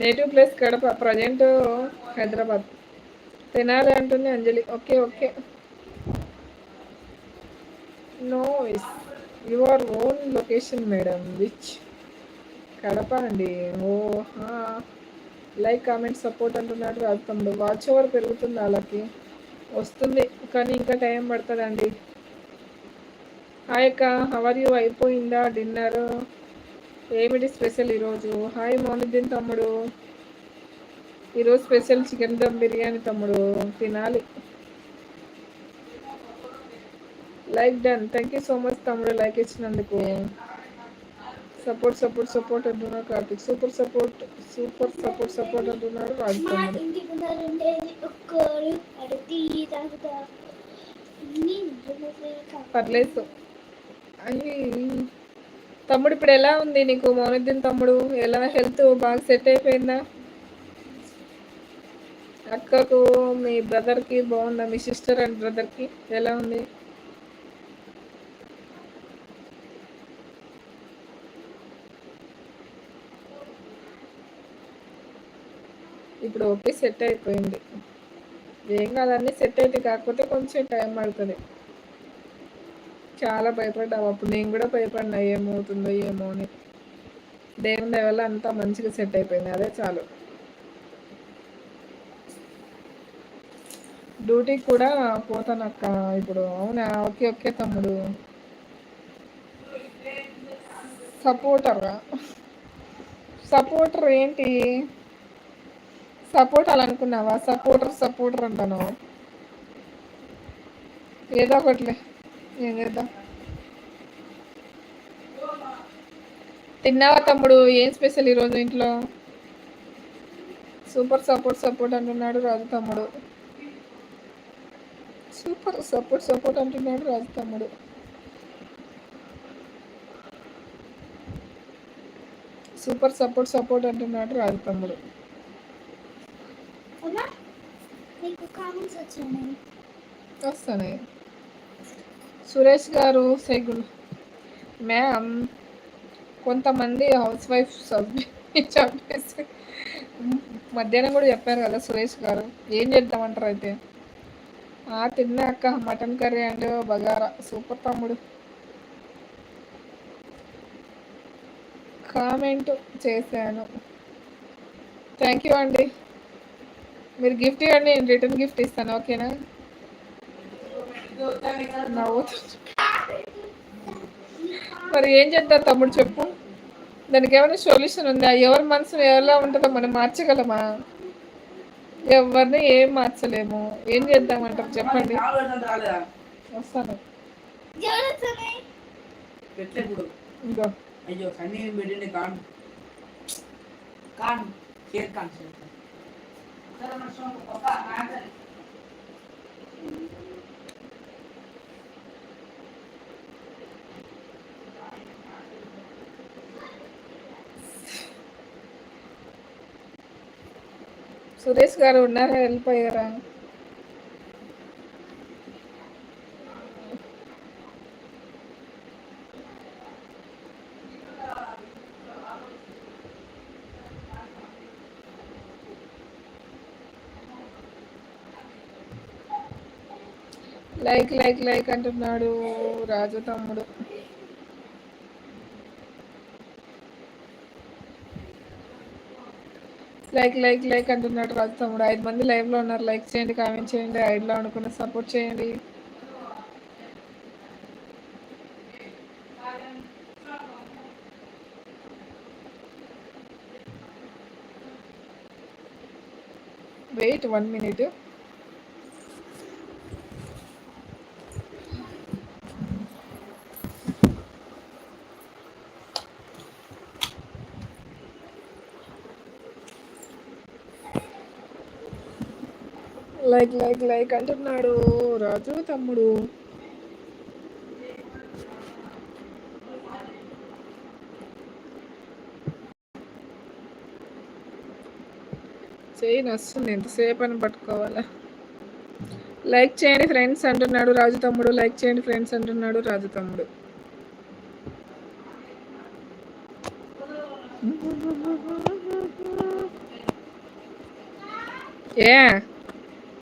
Native place Kadapa present Hyderabad. తినాలి అంటుంది Anjali. Okay okay. No is your own location madam which Kadapa అండి. ఓ like comment support అంటున్నాడు రాదు watch over పెరుగుతుంది వాళ్ళకి. వస్తుంది కానీ ఇంకా టైం పడుతుందండి. హాయ్ అక్క. హవర్ యూ అయిపోయిందా డిన్నర్? ఏమిటి స్పెషల్ ఈరోజు? హాయ్ మౌనుద్దీన్ తమ్ముడు. ఈరోజు స్పెషల్ చికెన్ దమ్ బిర్యానీ తమ్ముడు. తినాలి. Like done. Thank you so much తమ్ముడు లైక్ ఇచ్చినందుకు. సపోర్ట్ సపోర్ట్ సపోర్ట్ అంటున్నాడు Karthik. Super support super support support అంటున్నాడు రాజు పర్లేదు. అని తమ్ముడు ఇప్పుడు ఎలా ఉంది? నీకు మౌనుద్దీన్ తమ్ముడు ఎలా? హెల్త్ బాగా సెట్ అయిపోయిందా? అక్కకు మీ బ్రదర్కి బాగుందా? మీ సిస్టర్ అండ్ బ్రదర్కి ఎలా ఉంది? ఇప్పుడు ఓకే సెట్ అయిపోయింది. ఏం కాదన్నీ సెట్ అయితే కాకపోతే కొంచెం టైం పడుతుంది. చాలా భయపడ్డావు. అప్పుడు నేను కూడా భయపడినా ఏమవుతుందో ఏమో అని. దేవుని వల్ల అంతా మంచిగా సెట్ అయిపోయింది. అదే చాలు. డ్యూటీకి కూడా పోతాను అక్క ఇప్పుడు. అవునా? ఓకే ఓకే తమ్ముడు. సపోర్టర్ సపోర్టర్ ఏంటి? సపోర్ట్ అలా అనుకున్నావా సపోర్టర్ సపోర్టర్ అంటాను. ఏదో ఒకటిలే ఏం చేద్దాం? తిన్నావా తమ్ముడు? ఏం స్పెషల్ ఈరోజు ఇంట్లో? సూపర్ సపోర్ట్ సపోర్ట్ అంటున్నాడు రాజు తమ్ముడు. సూపర్ సపోర్ట్ సపోర్ట్ అంటున్నాడు రాజు తమ్ముడు. సూపర్ సపోర్ట్ సపోర్ట్ అంటున్నాడు రాజు తమ్ముడు. వస్తాయి సురేష్ గారు సెగుల్ మ్యామ్ కొంతమంది హౌస్ వైఫ్ చంపేసి మధ్యాహ్నం కూడా చెప్పారు కదా సురేష్ గారు. ఏం చేద్దామంటారు అయితే? తిన్నా అక్క. Mutton curry and bagara. Super తమ్ముడు. కామెంట్ చేశాను. థ్యాంక్ యూ అండి. మీరు గిఫ్ట్ ఇవ్వండి. నేను రిటర్న్ గిఫ్ట్ ఇస్తాను. ఓకేనా? మరి ఏం చేద్దాం తమ్ముడు చెప్పు. దానికి ఏమైనా సొల్యూషన్ ఉందా? ఎవరి మనసు ఎలా ఉంటుందో మనం మార్చగలమా? ఎవరిని ఏం మార్చలేము? ఏం చేద్దామంటారు చెప్పండి. వస్తాను. ఇంకో అయ్యో సన్నీ పెట్టండి కాన్ కాన్ షేర్ కాన్ షేర్ కాన్ సురేష్ గారు ఉన్నారా వెళ్ళిపోయారా? లైక్ లైక్ లైక్ అంటున్నాడు రాజు తమ్ముడు. లైక్ లైక్ లైక్ అంటున్నాడు రాజు తమ్ముడు. ఐదు మంది లైవ్లో ఉన్నారు. లైక్ చేయండి కామెంట్ చేయండి ఐడ్లో అనుకున్న సపోర్ట్ చేయండి. Wait one minute. Like like like అంటున్నాడు. రాజు తమ్ముడు. చేయి వస్తుంది ఎంతసేపు అని పట్టుకోవాలా? లైక్ చేయండి ఫ్రెండ్స్ అంటున్నాడు రాజు తమ్ముడు. లైక్ చేయండి ఫ్రెండ్స్ అంటున్నాడు రాజు తమ్ముడు. ఏ?